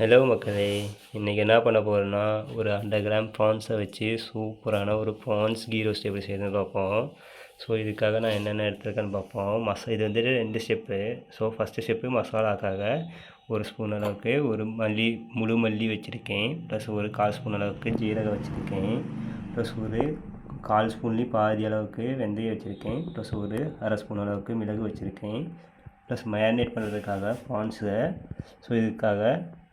Hello மக்களே இன்றைக்கி என்ன பண்ண போகிறோன்னா ஒரு ஹண்ட்ரட் கிராம் ப்ரான்ஸை வச்சு சூப்பரான ஒரு ப்ரான்ஸ் கீ ரோஸ்ட் எப்படி செய்யணும்னு பார்ப்போம். ஸோ இதுக்காக நான் என்னென்ன எடுத்துருக்கேன்னு பார்ப்போம். மசா இது வந்துட்டு ரெண்டு ஸ்டெப்பு ஸோ ஃபஸ்ட்டு ஸ்டெப்பு மசாலாக்காக ஒரு ஸ்பூன் அளவுக்கு ஒரு மல்லி முழு மல்லி வச்சுருக்கேன். ப்ளஸ் ஒரு கால் ஸ்பூன் அளவுக்கு ஜீரகம் வச்சுருக்கேன். ப்ளஸ் ஒரு கால் ஸ்பூன்லேயும் பாதி அளவுக்கு வெந்தயம் வச்சுருக்கேன். ப்ளஸ் ஒரு அரை ஸ்பூன் அளவுக்கு மிளகு வச்சுருக்கேன். ப்ளஸ் மேரினேட் பண்ணுறதுக்காக ப்ரான்ஸை ஸோ இதுக்காக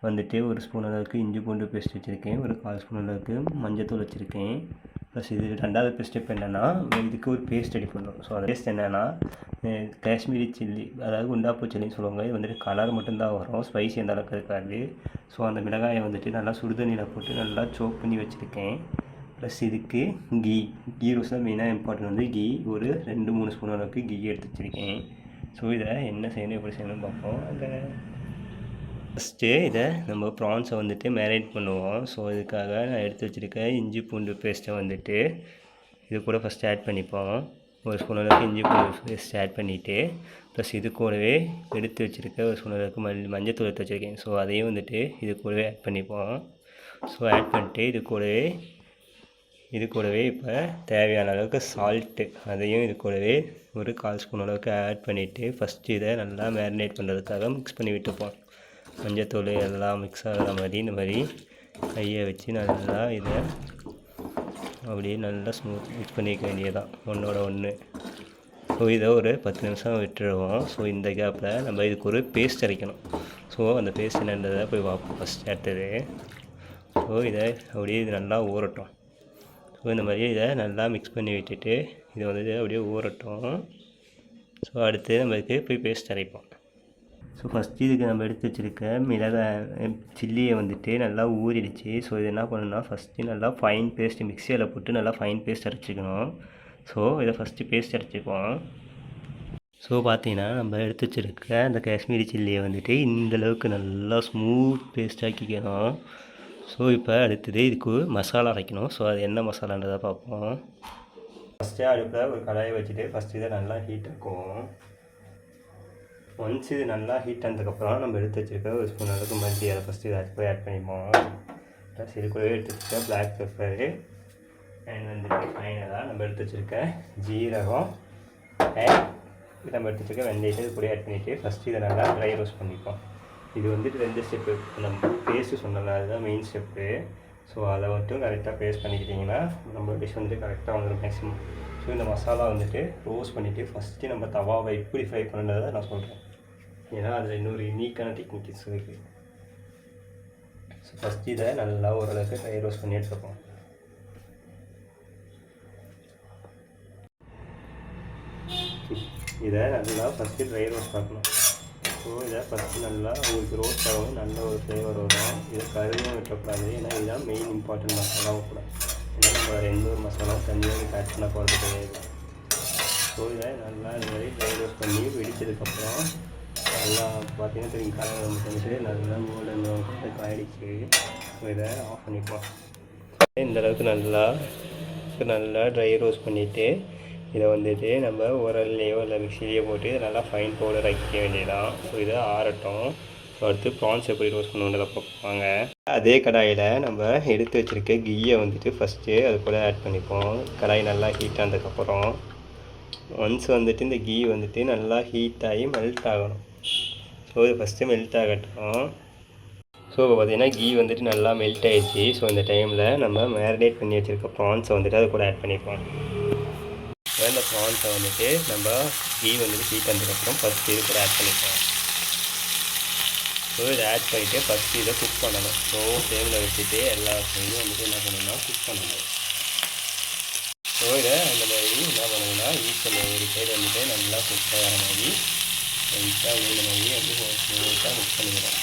வந்துட்டு ஒரு ஸ்பூன் அளவுக்கு இஞ்சி பூண்டு பேஸ்ட் வச்சுருக்கேன் ஒரு கால் ஸ்பூன் அளவுக்கு மஞ்சத்தூள் வச்சுருக்கேன். ப்ளஸ் இது ரெண்டாவது ஸ்டெப் என்னென்னா இதுக்கு ஒரு பேஸ்ட் ரெடி பண்ணணும். ஸோ அந்த பேஸ்ட் என்னென்னா காஷ்மீரி சில்லி அதாவது குண்டாப்பூ சில்லின்னு சொல்லுவாங்க. இது வந்துட்டு கலர் மட்டும்தான் வரும் ஸ்பைசி அந்த அளவுக்கு இருக்காது. ஸோ அந்த மிளகாயை வந்துட்டு நல்லா சுடுதண்ணியில் போட்டு நல்லா சோக் பண்ணி வச்சுருக்கேன். ப்ளஸ் இதுக்கு கீ கீ ரோஸ் தான் மெயினாக இம்பார்ட்டன்ட் வந்து கீ. ஒரு ரெண்டு மூணு ஸ்பூன் அளவுக்கு கீ எடுத்து வச்சுருக்கேன். ஸோ இதை என்ன செய்யணும் எப்படி செய்யணும்னு பார்ப்போம். அந்த ஃபஸ்ட்டு இதை நம்ம ப்ரான்ஸை வந்துட்டு மேரினேட் பண்ணுவோம். ஸோ இதுக்காக நான் எடுத்து வச்சுருக்க இஞ்சி பூண்டு பேஸ்ட்டை வந்துட்டு இது கூட ஃபஸ்ட்டு ஆட் பண்ணிப்போம். ஒரு ஸ்பூன் அளவுக்கு இஞ்சி பூண்டு பேஸ்ட் ஆட் பண்ணிவிட்டு ப்ளஸ் இது கூடவே எடுத்து வச்சுருக்க ஒரு ஸ்பூன் அளவுக்கு மல் மஞ்சத்தூள் எடுத்து வச்சுருக்கேன். ஸோ அதையும் வந்துட்டு இது கூடவே ஆட் பண்ணிப்போம். ஸோ ஆட் பண்ணிட்டு இது கூடவே இது கூடவே இப்போ தேவையான அளவுக்கு சால்ட்டு அதையும் இது கூடவே ஒரு கால் ஸ்பூன் அளவுக்கு ஆட் பண்ணிவிட்டு ஃபஸ்ட்டு இதை நல்லா மேரினேட் பண்ணுறதுக்காக மிக்ஸ் பண்ணி விட்டுப்போம். மஞ்சத்தூள் எல்லாம் மிக்ஸ் ஆகிற மாதிரி இந்த மாதிரி கையை வச்சு நல்லா இதை அப்படியே நல்லா ஸ்மூத் மிக்ஸ் பண்ணிக்க வேண்டியதான் ஒன்றோட ஒன்று ஸோ இதை ஒரு பத்து நிமிஷம் விட்டுருவோம். ஸோ இந்த கேப்பில் நம்ம இதுக்கு ஒரு பேஸ்ட் அரைக்கணும். ஸோ அந்த பேஸ்ட் என்னன்றதை போய் பார்ப்போம் ஃபஸ்ட் அடுத்தது. ஸோ இதை அப்படியே இது நல்லா ஊறட்டும். ஸோ இந்த மாதிரி இதை நல்லா மிக்ஸ் பண்ணி விட்டுட்டு இது வந்து அப்படியே ஊறட்டும். ஸோ அடுத்து நம்ம இதுக்கு போய் பேஸ்ட் அரைப்போம். ஸோ ஃபஸ்ட்டு இதுக்கு நம்ம எடுத்து வச்சுருக்க மிளகாய் சில்லியை வந்துட்டு நல்லா ஊறிடுச்சு. ஸோ இது என்ன பண்ணணும்னா ஃபஸ்ட்டு நல்லா ஃபைன் பேஸ்ட் மிக்சியில் போட்டு நல்லா ஃபைன் பேஸ்ட் அரைச்சிக்கணும். ஸோ இதை ஃபஸ்ட்டு பேஸ்ட் அரைச்சிப்போம் ஸோ பார்த்தீங்கன்னா நம்ம எடுத்து வச்சுருக்க அந்த காஷ்மீரி சில்லியை வந்துட்டு இந்தளவுக்கு நல்லா ஸ்மூத் பேஸ்ட் ஆக்கிக்கணும். ஸோ இப்போ அடுத்தது இதுக்கு மசாலா அரைக்கணும். ஸோ அது என்ன மசாலான்றதை பார்ப்போம். ஃபஸ்ட்டு அடுப்பில் ஒரு கடாயை வச்சுட்டு ஃபஸ்ட்டு இதை நல்லா ஹீட் ஆக்குவோம் ஒன்ஸ் இது நல்லா ஹீட் ஆனதுக்கப்புறம் நம்ம எடுத்து வச்சுருக்க ஒரு ஸ்பூன் அளவுக்கு மல்லி அதை ஃபஸ்ட்டு இதை போய் ஆட் பண்ணிப்போம் ப்ளஸ் இது கூடவே எடுத்து வச்சுருக்க பிளாக் பெப்பரு அண்ட் வந்துட்டு ஃபைனலாக நம்ம எடுத்து வச்சுருக்க ஜீரகம். அண்ட் நம்ம எடுத்து வச்சுருக்க வெந்தயத்தை இது கூட ஆட் பண்ணிவிட்டு ஃபஸ்ட்டு இதை நல்லா ட்ரை ரோஸ்ட் பண்ணிப்போம். இது வந்துட்டு ரெண்டு ஸ்டெப்பு நம்ம பேஸ்ட்டு சொன்னல அதுதான் மெயின் ஸ்டெப்பு ஸோ அதை மட்டும் கரெக்டாக பேஸ்ட் பண்ணிக்கிட்டிங்கன்னா நம்ம டிஷ் வந்துட்டு கரெக்டாக வந்துடும் மேக்ஸிமம் ஸோ இந்த மசாலா வந்துட்டு ரோஸ்ட் பண்ணிவிட்டு ஃபஸ்ட்டு நம்ம தவாவை எப்படி ஃப்ரை பண்ணுறதை நான் சொல்கிறேன் ஏன்னா அதில் இன்னொரு யூனிக்கான டெக்னிக்ஸ் இருக்குது ஸோ ஃபஸ்ட்டு இதை நல்லா ஓரளவுக்கு ட்ரை ரோஸ் பண்ணி எடுத்துப்போம் இதை நல்லா ஃபஸ்ட்டு ட்ரை ரோஸ் பார்க்கணும். ஸோ இதை ஃபஸ்ட்டு நல்லா உங்களுக்கு ரோஸ் ஆகும் நல்ல ஒரு ஃப்ளேவர் வரும். இதை கருதும் விட்டக்கூடாது. ஏன்னா இதுதான் மெயின் இம்பார்ட்டன்ட் மசாலாவும் கூட. ஏன்னா நம்ம வேறு எந்த ஒரு மசாலாவும் தனியாக ஆட் பண்ண போகிறது கிடையாது. ஸோ இதை நல்லா இந்த மாதிரி ட்ரை ரோஸ் பண்ணி வெடித்ததுக்கப்புறம் நல்லா பார்த்தீங்கன்னா தெரியும். கலர் வந்துட்டு நல்லா கோல்டன் ஆயிடுச்சு ஸோ இதை ஆஃப் பண்ணிப்போம். இந்த அளவுக்கு நல்லா நல்லா ட்ரை ரோஸ்ட் பண்ணிவிட்டு இதை வந்துட்டு நம்ம உரல்லையோ இல்லை மிக்சிலையோ போட்டு இதை நல்லா ஃபைன் பவுடர் ஆக்கிக்க வேண்டியதான் ஸோ இதை ஆறட்டும். ஸோ அடுத்து ப்ரான்ஸ் எப்படி ரோஸ்ட் பண்ணுன்றதை பார்ப்பாங்க அதே கடாயில் நம்ம எடுத்து வச்சுருக்க கீயை வந்துட்டு ஃபஸ்ட்டு அது கூட ஆட் பண்ணிப்போம். கடாய் நல்லா ஹீட் ஆனதுக்கப்புறம். ஒன்ஸ் வந்துட்டு இந்த கீ வந்துட்டு நல்லா ஹீட் ஆகி மெல்ட் ஆகணும். ஸோ இது ஃபஸ்ட்டு மெல்ட் ஆகட்டும். ஸோ இப்போ பார்த்தீங்கன்னா கீ வந்துட்டு நல்லா மெல்ட் ஆகிடுச்சு ஸோ இந்த டைமில் நம்ம மேரினேட் பண்ணி வச்சுருக்க ப்ரான்ஸை வந்துட்டு அது கூட ஆட் பண்ணிப்போம். இந்த ப்ரான்ஸை வந்துட்டு நம்ம கீ வந்துட்டு ஹீட் வந்ததுக்கப்புறம் ஃபஸ்ட்டு இது கூட ஆட் பண்ணிப்போம். ஸோ இதை ஆட் பண்ணிவிட்டு ஃபஸ்ட்டு இதை குக் பண்ணணும். ஸோ சேமில் வச்சுட்டு எல்லா சைடும் வந்துட்டு என்ன பண்ணணும்னா குக் பண்ணணும். ஸோ இதை அந்த மாதிரி என்ன பண்ணுங்கன்னா ஈஸ்டில் ஒரு சைடு வந்துட்டு நல்லா குக் ஆகிற மாதிரி லைட்டாக ஊழ மாதிரி வந்து ஸ்மூத்தாக மிக்ஸ் பண்ணிக்கிறோம்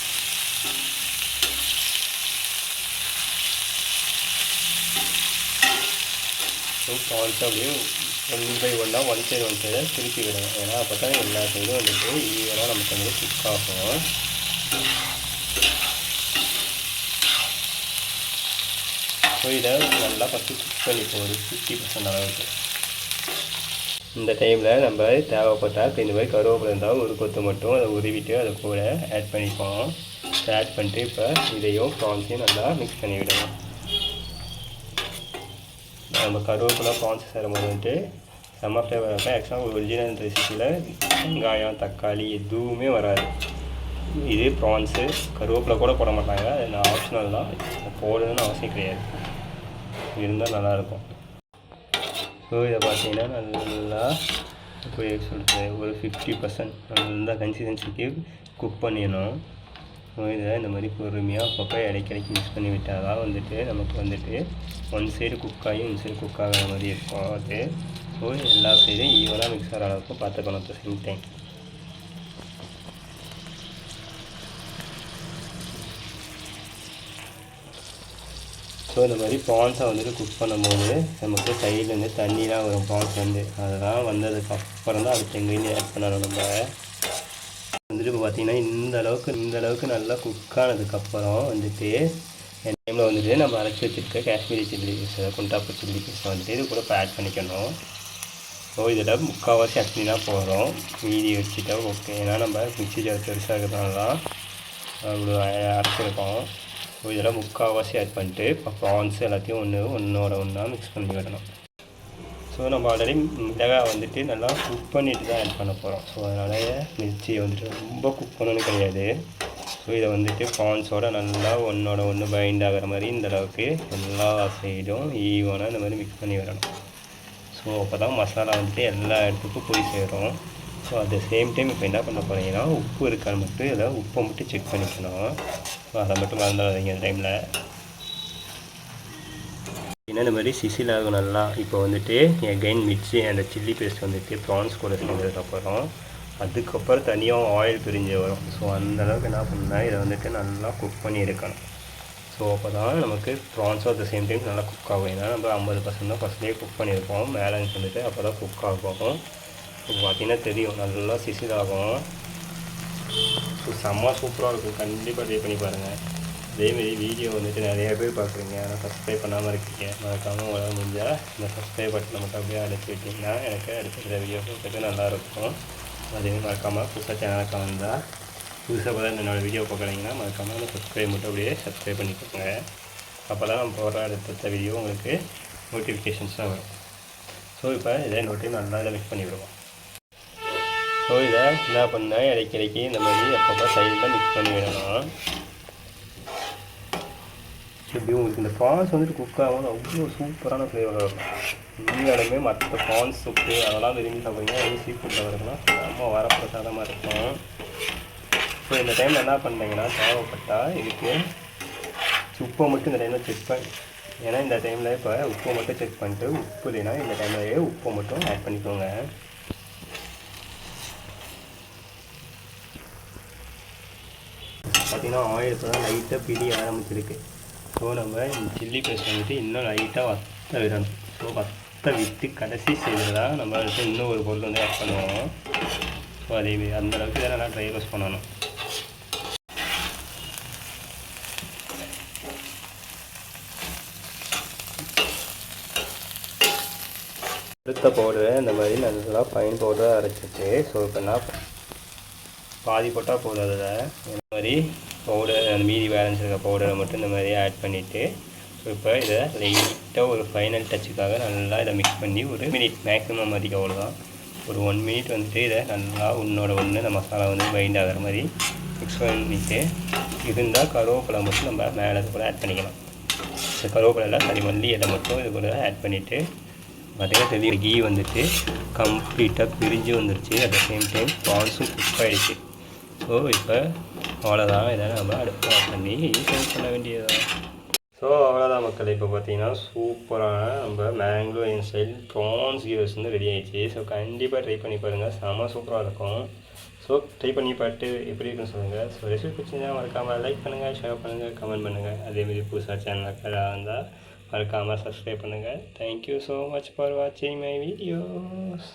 ஸோ ப்ரான்ஸ் அப்படியே ஒன் பை ஒன்னாக ஒன் சைடு ஒன் சைடாக திருப்பி விடணும் ஏன்னா அப்போ தான் எல்லா சைடும் வந்துட்டு ஈவனாக நமக்கு வந்து குக் ஆகும். ஸோ இதை நல்லா ஃபஸ்ட்டு குக் பண்ணிப்போம் ஒரு ஃபிஃப்டி பர்சன்ட் அளவுக்கு. இந்த டைமில் நம்ம தேவைப்பட்டால் இந்த மாதிரி கருவேப்பிலை இருந்தால் ஒரு கொத்து மட்டும் அதை உருவிட்டு அதை கூட ஆட் பண்ணிப்போம். ஆட் பண்ணிட்டு இப்போ இதையும் ப்ரான்ஸையும் நல்லா மிக்ஸ் பண்ணி விடணும். நம்ம கருவேப்பிலை ப்ரான்ஸ் சேரும்போது வந்துட்டு செம்ம ஃப்ளேவர் இருக்கும். ஆக்சுவலாக ஒரு ஒரிஜினல் ரெசிபியில் வெங்காயம் தக்காளி எதுவுமே வராது. இது ப்ரான்ஸு கருவேப்பிலை கூட போட மாட்டாங்க. அது நான் ஆப்ஷனல் தான். போடணும்னு அவசியம் கிடையாது. இருந்தால் நல்லாயிருக்கும். ஸோ இதை பார்த்தீங்கன்னா நல்லா இப்போ சொல்கிறது ஒரு ஃபிஃப்டி பர்சன்ட் நல்லா கன்சிஸ்டன்சிக்கு குக் பண்ணிடணும். இதை இந்த மாதிரி பொறுமையாக அப்பப்போ இடைக்கடைக்கு மிக்ஸ் பண்ணி விட்டால் தான் வந்துட்டு நமக்கு வந்துட்டு ஒன் சைடு குக் ஆகி ஒன் சைடு குக் ஆகிற மாதிரி இருக்கும். அது ஸோ எல்லா சைடும் ஈவனாக மிக்ஸ் ஆகிற அளவுக்கு பார்த்துக்கணும். அட் சேம் டைம் ஸோ இந்த மாதிரி ப்ரான்ஸை வந்துட்டு குக் பண்ணும்போது நமக்கு சைட்லேருந்து தண்ணிலாம் வரும் ப்ரான்ஸ் வந்து. அதெல்லாம் வந்ததுக்கு அப்புறம் தான் அதுக்கு எங்கேயும் ஆட் பண்ணணும் நம்ம. வந்துட்டு இப்போ பார்த்தீங்கன்னா இந்த அளவுக்கு இந்த அளவுக்கு நல்லா குக் ஆனதுக்கப்புறம் வந்துட்டு என் டைமில் வந்துட்டு நம்ம அரைச்சி வச்சுருக்க காஷ்மீரி சில்லி பீஸ் குண்டாப்பு சில்லி பீஸ் வந்துட்டு இது கூட இப்போ ஆட் பண்ணிக்கணும். ஸோ இதில் முக்கால்வாசி ஆட் தான் போகிறோம் மீதி வச்சுட்டா ஓகே ஏன்னா நம்ம மிக்ஸி ஜார் பெருசாக இருக்கிறதுனால தான் அவ்வளோ அரைச்சிருக்கோம். இதில் முக்கால்வாசி ஆட் பண்ணிட்டு இப்போ ப்ரான்ஸ் எல்லாத்தையும் ஒன்று ஒன்றோட ஒன்றா மிக்ஸ் பண்ணி விடணும். ஸோ நம்ம ஆல்ரெடி மிளகாய் வந்துட்டு நல்லா குக் பண்ணிட்டு தான் ஆட் பண்ண போகிறோம் ஸோ அதனால் மிர்ச்சியை வந்துட்டு ரொம்ப குக் பண்ணணும்னு கிடையாது. ஸோ இதை வந்துட்டு ப்ரான்ஸோட நல்லா ஒன்றோட ஒன்று பைண்ட் ஆகிற மாதிரி இந்த அளவுக்கு எல்லா சைடும் ஈவனாக இந்த மாதிரி மிக்ஸ் பண்ணி விடணும். ஸோ அப்போ தான் மசாலா வந்துட்டு எல்லா இடத்துக்கும் போய் சேரும். So at the same time இப்போ என்ன பண்ண போகிறீங்கன்னா உப்பு இருக்கான்னு மட்டும் இதில் உப்பை மட்டும் செக் பண்ணிக்கணும் அதை மட்டும் மறந்துடாதீங்க அந்த டைமில் என்னென்ன மாதிரி சிசில் ஆகும் நல்லா இப்போ வந்துட்டு எகைன் மிக்ஸி அந்த சில்லி பேஸ்ட் வந்துட்டு ப்ரான்ஸ் கூட சேர்ந்ததுக்கப்புறம் அதுக்கப்புறம் தனியாக ஆயில் பிரிஞ்சு வரும். ஸோ அந்த அளவுக்கு என்ன பண்ணால் இதை வந்துட்டு நல்லா குக் பண்ணி எடுக்கணும். ஸோ அப்போ தான் நமக்கு ப்ரான்ஸும் அட் த சேம் டைம் நல்லா குக் ஆகும். ஏன்னா நம்ம ஐம்பது பர்சன்ட் தான் ஃபஸ்ட்லேயே குக் பண்ணியிருப்போம் மேலே வந்துட்டு அப்போ தான் குக் ஆகும். பார்த்தீங்கன்னா தெரியும். நல்லா சிசில் ஸோ செம்ம சூப்பராக இருக்கும். கண்டிப்பாக ட்ரை பண்ணி பாருங்கள் அதேமாரி வீடியோ வந்துட்டு நிறைய பேர் பார்க்குறீங்க. ஆனால் சப்ஸ்கிரைப் பண்ணாமல் இருக்கீங்க. மறக்காமல் உங்களால் முடிஞ்சால் இந்த சப்ஸ்கிரைப் பட்டனை மட்டும் அப்படியே அழைச்சி விட்டிங்கன்னா எனக்கு அடுத்த வீடியோ பார்க்கறது நல்லாயிருக்கும். அதேமாதிரி மறக்காமல் புதுசாக சேனலுக்கு வந்தால் புதுசாக பார்த்தா என்னோடய வீடியோ பார்க்குறீங்கன்னா மறக்காமல் அந்த சப்ஸ்கிரைப் மட்டும் அப்படியே சப்ஸ்கிரைப் பண்ணிக்கோங்க. அப்போ தான் நம்ம போடுற அடுத்த வீடியோ உங்களுக்கு நோட்டிஃபிகேஷன்ஸாக வரும். ஸோ இப்போ இதை நோட்டையும் நல்லா இதை மிக்ஸ் பண்ணிவிடுவோம். ஸோ இதை என்ன பண்ணால் இடைக்கு இடைக்கி இந்த மாதிரி அப்பப்போ சைடில் மிக்ஸ் பண்ணி விடலாம். இப்படி உங்களுக்கு இந்த ஃபான்ஸ் வந்துட்டு குக் ஆகும் அவ்வளோ சூப்பரான ஃப்ளேவர் இருக்கும். உண்மையாலுமே மற்ற ஃபான்ஸ் சூப்பு அதெல்லாம் விரும்பி சாப்பிட்றீங்க அது சீ ஃபுட்டில் வருதுன்னா ரொம்ப வரப்பிரசாதமாக இருக்கும். ஸோ இந்த டைமில் என்ன பண்ணுறீங்கன்னா தேவைப்பட்டால் இதுக்கு உப்பை மட்டும் இந்த டைமில் செக் பண்ணி ஏன்னா இந்த டைமில் இப்போ உப்பை மட்டும் செக் பண்ணிட்டு உப்பு இல்லைன்னா இந்த டைம்லேயே உப்பை மட்டும் ஆட் பண்ணிக்கோங்க. பார்த்தீங்கன்னா ஆயில் இப்போ தான் லைட்டாக பிரிய ஆரம்பிச்சிருக்கு. ஸோ நம்ம இந்த சில்லி பேஸ்ட் வந்துட்டு இன்னும் லைட்டாக வத்த விடணும். ஸோ வத்த விட்டு கடைசி செய்கிறது தான் நம்ம வந்துட்டு இன்னும் ஒரு பொருள் வந்து ஆட் பண்ணுவோம். ஸோ அதேமாரி அந்தளவுக்கு தான் நல்லா ட்ரை ரோஸ்ட் பண்ணணும். அடுத்த பவுடரை இந்த மாதிரி நல்லா ஃபைன் பவுடராக அரைச்சிட்டு ஸோ இப்போ நான் பாதி போட்டால் போதும் அதில். இந்த மாதிரி பவுடர் அந்த மீதி பேலன்ஸ் இருக்க பவுடரை மட்டும் இந்த மாதிரி ஆட் பண்ணிவிட்டு ஸோ இப்போ இதை லைட்டாக ஒரு ஃபைனல் டச்சுக்காக நல்லா இதை மிக்ஸ் பண்ணி ஒரு மினிட் மேக்ஸிமம் அதிகம் அவ்வளோதான் ஒரு ஒன் மினிட் வந்துட்டு இதை நல்லா உன்னோட ஒன்று இந்த மசாலா வந்து பைண்ட் ஆகிற மாதிரி மிக்ஸ் பண்ணிவிட்டு இருந்தால் கருவேப்பிலை மட்டும் நம்ம மேலே கூட ஆட் பண்ணிக்கலாம். இந்த கருவேப்பிலாம் சரி மல்லி இதை மட்டும் இது கூட ஆட் பண்ணிவிட்டு பார்த்திங்கன்னா தெரியும் கீ வந்துட்டு கம்ப்ளீட்டாக பிரிஞ்சு வந்துருச்சு. அட் த சேம் டைம் பான்ஸும் குக் ஆகிடுச்சு ஸோ இப்போ அவ்வளோதான் இதை நம்ம அடுப்பு பண்ணி சர்வ் பண்ண வேண்டியதுதான். ஸோ அவ்வளோதான் மக்கள். இப்போ பார்த்தீங்கன்னா சூப்பரான நம்ம மேங்களோ இன் ஸ்டைல் ப்ரான்ஸ் கீரோஸ் வந்து ரெடி ஆகிடுச்சு ஸோ கண்டிப்பாக ட்ரை பண்ணி பாருங்கள் செம சூப்பராக இருக்கும். ஸோ ட்ரை பண்ணி பார்த்து எப்படி இருக்குன்னு சொல்லுங்கள் ஸோ ரெசிபி பிடிச்சிருந்தா மறக்காமல் லைக் பண்ணுங்கள் ஷேர் பண்ணுங்கள் கமெண்ட் பண்ணுங்கள் அதேமாதிரி புதுசாக சேனலுக்கு இருந்தால் மறக்காமல் சப்ஸ்கிரைப் பண்ணுங்கள் thank you so much for வாட்சிங் மை வீடியோஸ்